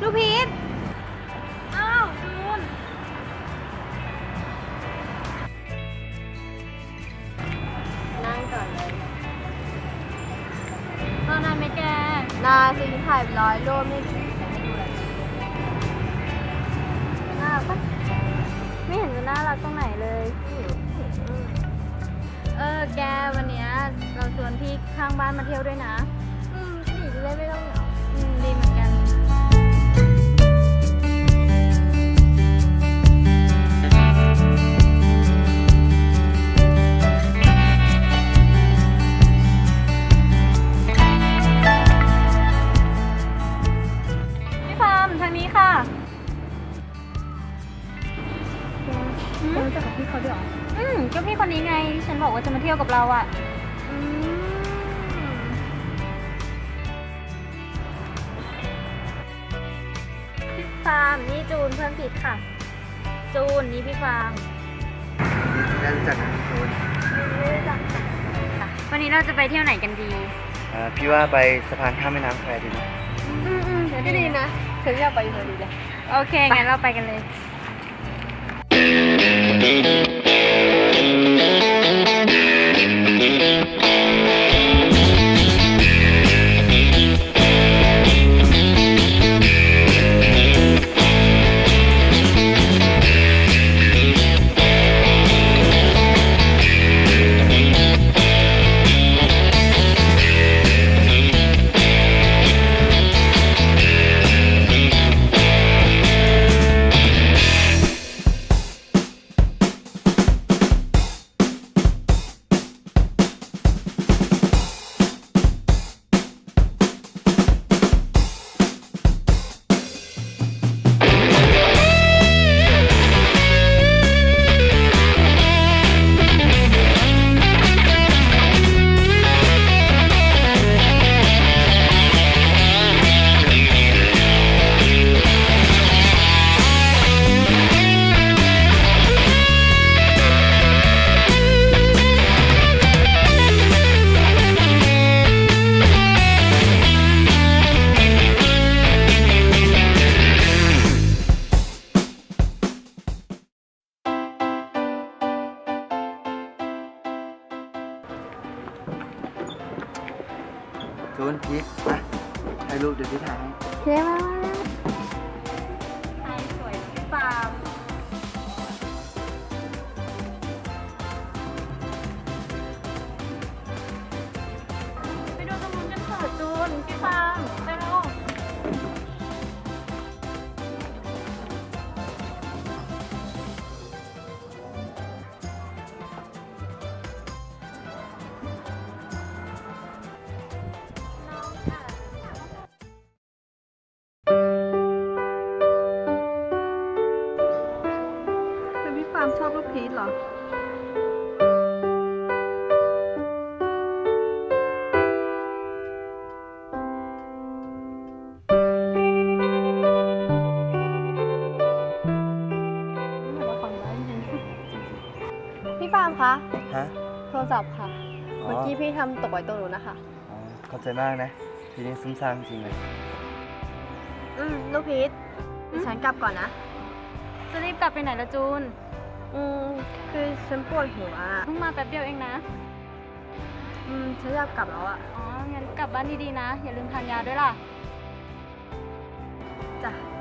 ลูกพีท นาซิงถ่ายร้อยรูปนี่ฉันให้ดูเลยน่ารักปะไม่เห็นจะน่ารักตรงไหนเลยเออแกวันเนี้ยเราชวนพี่ข้างบ้านมาเที่ยวด้วยนะ อืมหนีจะได้ไม่ต้องเหงาอืมดีเหมือน รู้จักกับพี่เขาด้วยเหรออืมก็พี่คนนี้ไงฉันบอกว่าจะมาเที่ยวกับเราอะอืมพี่ฟาร์มนี่จูนเพื่อนผิดค่ะ จูนนี่พี่ฟาร์มได้รู้จักนะจูนรู้จักวันนี้เราจะไปเที่ยวไหนกันดีอ่าพี่ว่าไปสะพานข้ามแม่น้ำแควดีไหมอืมอืมเดี๋ยวก็ดีนะฉันอยากไปพอดีเลยโอเคงั้นเราไปกันเลย จูนพีทมาถ่ายรูปเดี๋ยวพี่ถ่ายให้เท่มากใช่สวยพี่ฟาร์มไป พีชเหรอพี่ฟาร์มคะฮะโทรศัพท์ค่ะอ๋อเมื่อกี้พี่ทำตกไว้ตรงนู้นนะคะ อ๋อขอบใจมากนะ ทีนี้ซุ่มซ่ามจริงเลย อืมลูกพีชดิฉันกลับก่อนนะ จะรีบกลับไปไหนละจูน อืมคือฉันปวดหัวอะเพิ่งมาแป๊บเดียวเองนะ อืมฉันอยากกลับแล้วอะอ๋อ งั้นกลับบ้านดีๆนะ อย่าลืมทานยาด้วยล่ะ จ้ะบ๊ายบาย